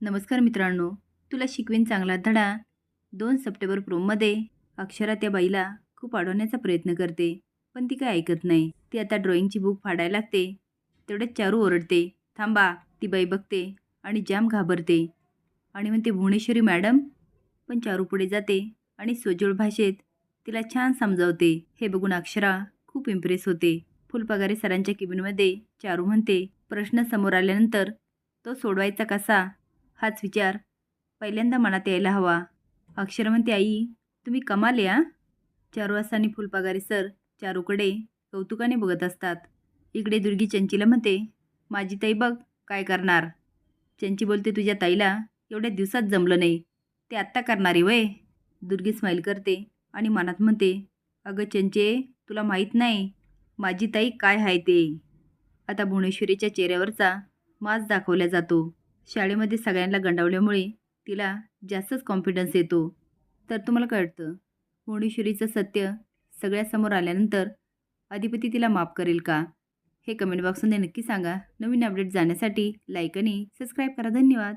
नमस्कार मित्रांनो तुला शिकवीन चांगला धडा. दोन सप्टेंबर प्रोममध्ये अक्षरा त्या बाईला खूप अडवण्याचा प्रयत्न करते पण ती काय ऐकत नाही. ती आता ड्रॉइंगची बुक फाडायला लागते. तेवढ्यात चारू ओरडते थांबा ती बाई बघते आणि जाम घाबरते. आणि म्हणते भुवनेश्वरी मॅडम. पण चारू पुढे जाते आणि सोजोळ भाषेत तिला छान समजावते. हे बघून अक्षरा खूप इम्प्रेस होते. फुलपगारे सरांच्या केबिनमध्ये चारू म्हणते प्रश्न समोर आल्यानंतर तो सोडवायचा कसा? हाच विचार. पहिल्यांदा मनात यायला हवा. अक्षर म्हणते आई तुम्ही कमाल या चारू आणि फुलपगारे सर चारूकडे कौतुकाने बघत असतात. इकडे दुर्गी चंचीला म्हणते माझी ताई बघ काय करणार? चंची बोलते तुझ्या ताईला एवढ्या दिवसात जमलं नाही. ते आत्ता करणारे वय. दुर्गी स्माईल करते आणि मनात म्हणते अगं चंचे तुला माहीत नाही माझी ताई काय आहे ते. आता भुवनेश्वरीच्या चेहऱ्यावरचा मास दाखवला जातो. शाळेमध्ये सगळ्यांना गंडावल्यामुळे तिला जास्तच कॉन्फिडन्स येतो. तर तुम्हाला कळतं भुवनेश्वरीचं सत्य सगळ्यासमोर आल्यानंतर अधिपती तिला माफ करेल का? हे कमेंट बॉक्समध्ये नक्की सांगा. नवीन अपडेट जाण्यासाठी लाईक आणि सबस्क्राईब करा. धन्यवाद.